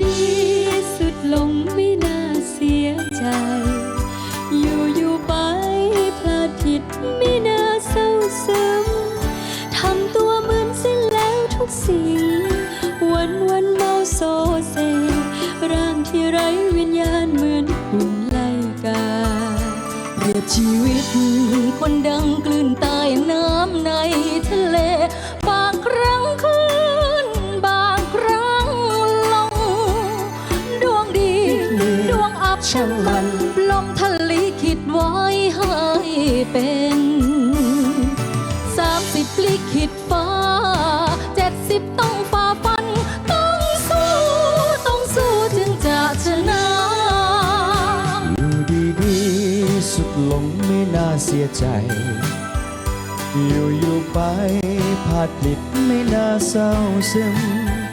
ดีสุดลงไม่น่าเสียใจ อยู่อยู่ไปพลาดผิดไม่น่าเศร้าซึมทำตัวเหมือนสิ้นแล้วทุกสิ่ง วันวันเมาโซเซ ร่างที่ไร้วิญญาณเหมือนหุ่นไล่กาเปรียบชีวิต ดวงอับช่างมัน ลมทะเลคิดไว้ให้เป็นสามสิบลิขิตฟ้าเจ็ดสิบต้องฝ่าฟัน ต้องสู้ ต้องสู้ถึงจะชนะอยู่ดีๆสุดลงไม่น่าเสียใจ อยู่อยู่ไปพลาดผิดไม่น่าเศร้าซึม